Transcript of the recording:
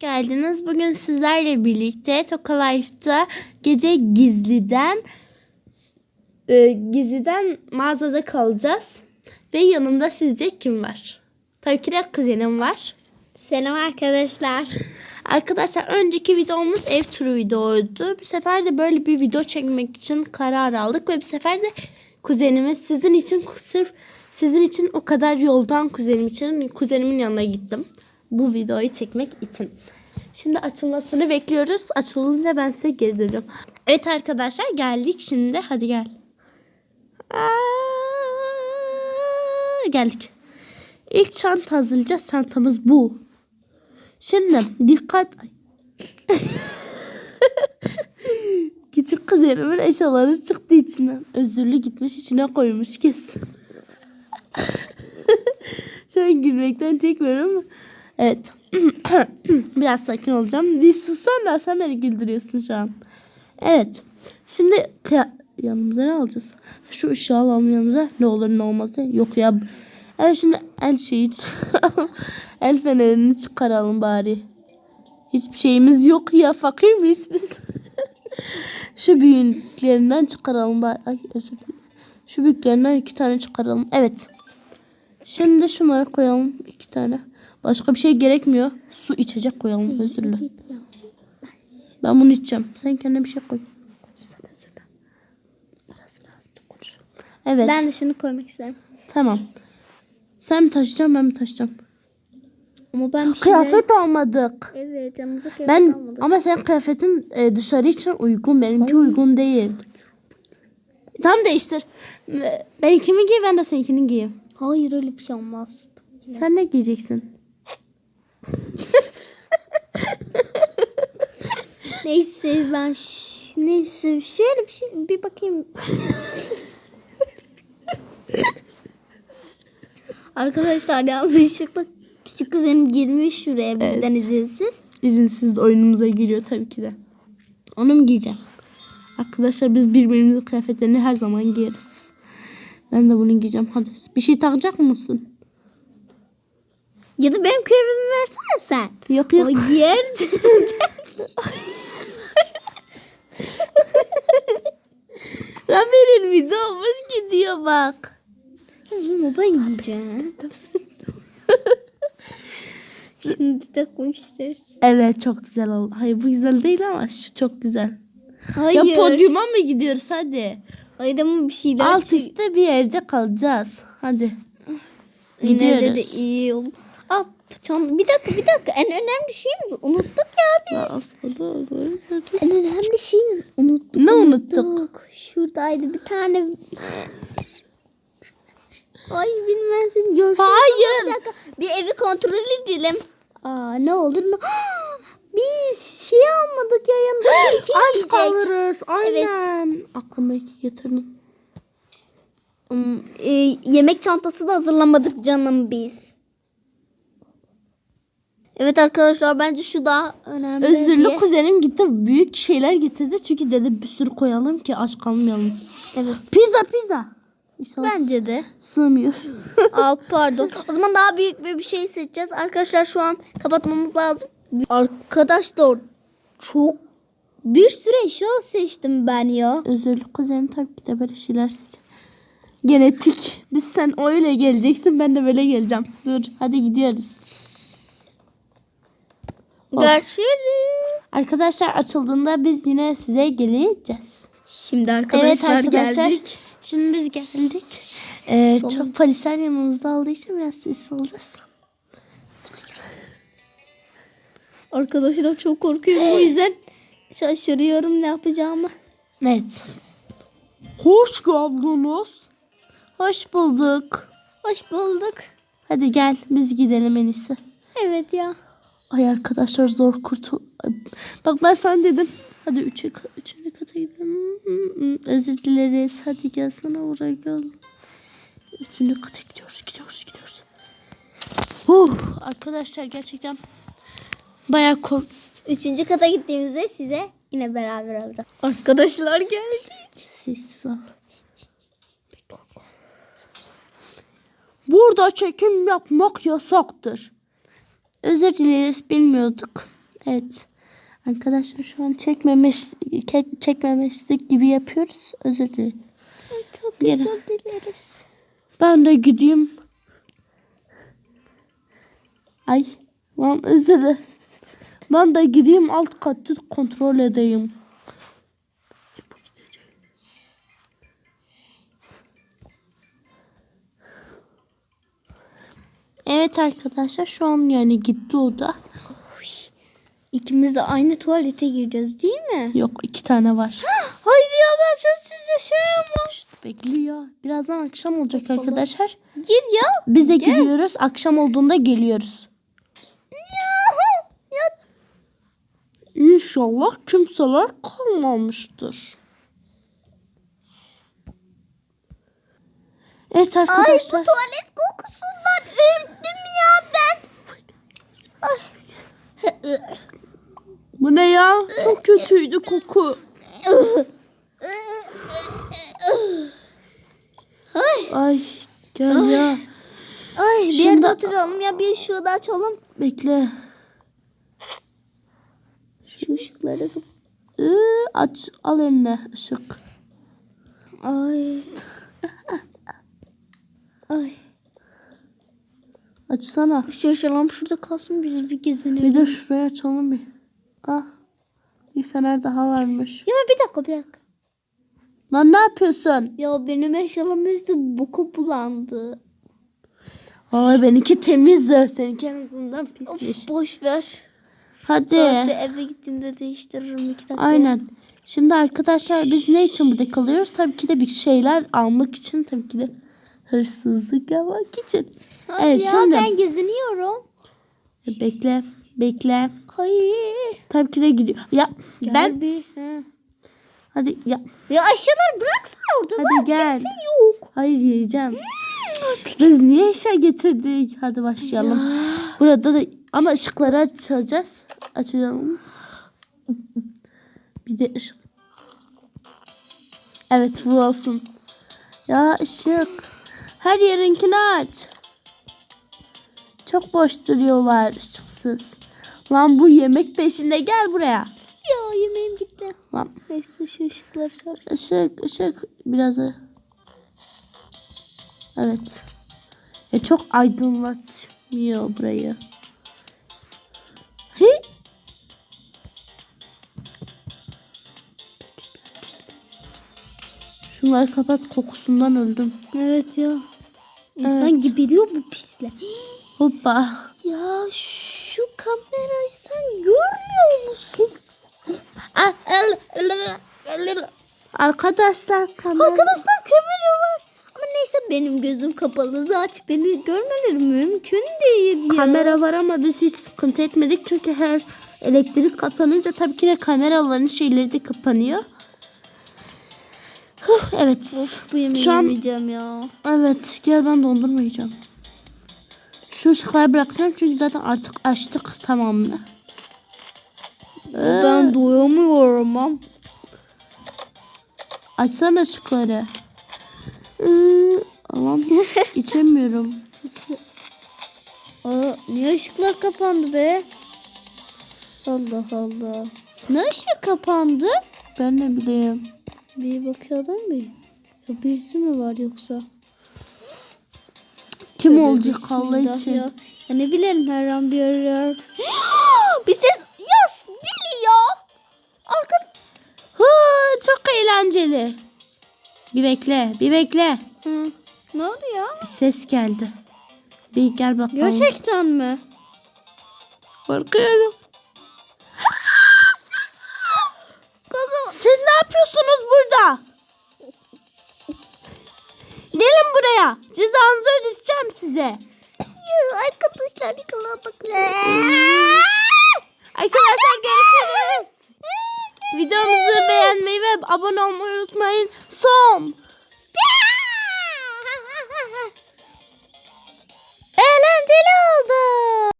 Geldiniz. Bugün sizlerle birlikte Toka Life'da gece gizliden e, gizliden mağazada kalacağız. Ve yanımda sizce kim var? Tabii ki de kuzenim var. Selam arkadaşlar. Arkadaşlar önceki videomuz ev turu videoydu. Bir sefer de böyle bir video çekmek için karar aldık ve bir sefer de kuzenimiz sizin için sırf sizin için o kadar yoldan kuzenim için kuzenimin yanına gittim. Bu videoyu çekmek için. Şimdi açılmasını bekliyoruz. Açılınca ben size geri dönüyorum. Evet arkadaşlar geldik şimdi. Hadi gel. Aa, geldik. İlk çanta hazırlayacağız. Çantamız bu. Şimdi dikkat. Küçük kuzenimin eşyaları çıktı içinden. Özürlü gitmiş içine koymuş kesin. Şu an gülmekten çekmiyorum. Evet. Biraz sakin olacağım. Bir sussana sen beni güldürüyorsun şu an. Evet. Şimdi yanımıza ne alacağız? Şu ışığı alalım yanımıza. Ne olur ne olmaz. Yok ya. Evet şimdi el şeyi el fenerini çıkaralım bari. Hiçbir şeyimiz yok ya. Fakir miyiz biz? Şu büyüklerinden çıkaralım bari. Ay özür dilerim. Şu büyüklerinden iki tane çıkaralım. Evet. Şimdi şunları koyalım. iki tane. Başka bir şey gerekmiyor. Su içecek koyalım. Özür dilerim. Ben bunu içeceğim. Sen kendine bir şey koy. Evet. Ben de şunu koymak isterim. Tamam. Sen mi taşıyacaksın ben mi taşıyacağım? Ama ben bir şeyler... Kıyafet almadık. Evet yanımıza kıyafet Ben almadık. ama sen kıyafetin e, dışarı için uygun. Benimki uygun değil. Tamam değiştir. E, Benimkini giy ben de seninkini giyeyim. Hayır öyle bir şey olmaz. Sen ne giyeceksin? Neyse ben ş- neyse şöyle bir şey bir bakayım. Arkadaşlar yanlışlıkla küçük kuzenim girmiş şuraya bizden izinsiz. İzinsiz oyunumuza giriyor tabii ki de. Onu mu giyeceğim? Arkadaşlar biz birbirimizin kıyafetlerini her zaman giyeriz. Ben de bunu giyeceğim. Hadi bir şey takacak mısın? Ya da benim kıyafetimi versene sen. Yok yok. O giyersin. Ramir'in videomuz gidiyor bak. Ama ben giyeceğim. Şimdi de istersin. Evet çok güzel oldu. Hayır bu güzel değil ama şu çok güzel. Hayır. Ya podyuma mı gidiyoruz hadi. Hayır ama bir şeyler Alt üstte bir yerde kalacağız. Hadi. Yine de, Gidiyoruz. iyi ol. Aa, çan- bir dakika bir dakika en önemli şeyimiz unuttuk ya biz. Aslında olur. En önemli şeyimiz unuttuk. Ne unuttuk? Şuradaydı bir tane. Ay bilmezsin görsün. Hayır. Bir dakika bir evi kontrol edelim. Aa ne olur ne. Biz şey almadık ya yanında iki Aç yiyecek. kalırız. Aynen. Aklıma iki getirdim. Hmm, e, yemek çantası da hazırlamadık canım biz. Evet arkadaşlar bence şu daha önemli. Özürlü diye. kuzenim gitti büyük şeyler getirdi. Çünkü dedi bir sürü koyalım ki aç kalmayalım. Evet. Pizza pizza. İnşallah Bence de. sığmıyor. Aa pardon. O zaman daha büyük bir bir şey seçeceğiz. Arkadaşlar şu an kapatmamız lazım. Arkadaşlar çok bir sürü eşya seçtim ben ya. Özürlü kuzenim tabii ki de böyle şeyler seçecek. Genetik. Biz sen öyle geleceksin ben de böyle geleceğim. Dur hadi gidiyoruz. Görüşürüz. Arkadaşlar açıldığında biz yine size geleceğiz. Şimdi arkadaşlar, evet arkadaşlar. geldik. Şimdi biz geldik. Ee, çok polisler yanımızda olduğu için biraz sessiz olacağız. Arkadaşlar çok korkuyorum o yüzden şaşırıyorum ne yapacağımı. Evet. Hoş geldiniz. Hoş bulduk. Hoş bulduk. Hadi gel biz gidelim en iyisi. Evet ya. Ay arkadaşlar zor kurtul. Bak ben sana dedim. Hadi üçe, üçüncü kata gidelim. Özür dileriz. Hadi gelsene buraya gel. Üçüncü kata gidiyoruz gidiyoruz gidiyoruz. Huh, arkadaşlar gerçekten bayağı kork... Üçüncü kata gittiğimizde size yine beraber olacağız. Arkadaşlar geldik. Sessiz ol. Burada çekim yapmak yasaktır. Özür dileriz bilmiyorduk. Evet. Arkadaşlar şu an çekmemiş, çekmemişlik gibi yapıyoruz. Özür dilerim. Çok özür dileriz. Ben de gideyim. Ay. Lan özür dilerim. Ben de gideyim alt katı kontrol edeyim. Evet arkadaşlar şu an yani gitti o da. İkimiz de aynı tuvalete gireceğiz değil mi? Yok iki tane var. Hayır ya ben sessiz yaşayamam. Şşt, bekliyor. Birazdan akşam olacak arkadaşlar. Gir ya. Biz de gidiyoruz. Akşam olduğunda geliyoruz. ya. İnşallah kimseler kalmamıştır. Evet Ay bu arkadaşlar. tuvalet kokusundan öldüm ya ben. Ay. Bu ne ya? Çok kötüydü koku. Ay. Ay gel ya. Ay bir Şimdi- yerde oturalım ya bir ışığı da açalım. Bekle. Şu ışıkları. Ee, aç al eline ışık. Ay. Açsana. Şu açalım şurada kalsın biz bir gezenelim. Bir de şuraya açalım bir. Ah. Bir fener daha varmış. Ya bir dakika bir dakika. Lan ne yapıyorsun? Ya benim eşyalarım hepsi boku bulandı. Ay benimki temizdi. Seninki en azından pismiş. Of, boş ver. Hadi. Hadi eve gittiğinde değiştiririm iki dakika. Aynen. Şimdi arkadaşlar biz ne için burada kalıyoruz? Tabii ki de bir şeyler almak için. Tabii ki de hırsızlık yapmak için. Hadi Evet, ya şimdi- ben geziniyorum. Bekle. Bekle. Hayır. Tabii ki de gidiyor. Ya Gel ben bir. He. hadi ya. Ya eşyaları bıraksana orada Hadi gel. kimse yok. Hayır yiyeceğim. Biz niye eşya getirdik? Hadi başlayalım. Burada da ama ışıkları açacağız. Açalım. Bir de ışık. Evet bu olsun. Ya ışık. Her yerinkini aç. Çok boş duruyorlar ışıksız. Lan bu yemek peşinde gel buraya. Ya yemeğim gitti. Lan Neyse şu ışıkları çalıştır. ışık ışık biraz. Evet. E çok aydınlatmıyor burayı. He? Şunları kapat kokusundan öldüm. Evet ya. İnsan Evet. geberiyor bu pisle. Hoppa. Ya şu kamerayı sen görmüyor musun? Arkadaşlar kamera. Arkadaşlar kamera var. Ama neyse benim gözüm kapalı. Zaten beni görmeleri mümkün değil ya. Kamera var ama biz hiç sıkıntı etmedik çünkü her elektrik kapanınca tabii ki de kameraların şeyleri de kapanıyor. Huh, evet. Of bu yemeği Şu an- yemeyeceğim ya. Evet gel ben dondurma yiyeceğim. Şu ışıkları bırakacağım çünkü zaten artık açtık tamamını. Ee, Ben doyamıyorum am. Açsana ışıkları. Ee, tamam içemiyorum. Aa, niye ışıklar kapandı be? Allah Allah. Ne ışık kapandı? Ben ne bileyim. Bir bakalım bir. Ya birisi mi var yoksa? Kim Tövbe olacak Allah için. Ya. ya ne bileyim her an bir yer. bir ses. Ya deli ya. Arka. Hı, çok eğlenceli. Bir bekle, bir bekle. Hı. Ne oldu ya? Bir ses geldi. Bir gel bakalım. Gerçekten mi? Korkuyorum. Yapıyorsunuz burada? Gelin buraya. Cezanızı ödeteceğim size. Arkadaşlar yakaladık. Arkadaşlar görüşürüz. Videomuzu beğenmeyi ve abone olmayı unutmayın. Son. Eğlenceli oldu.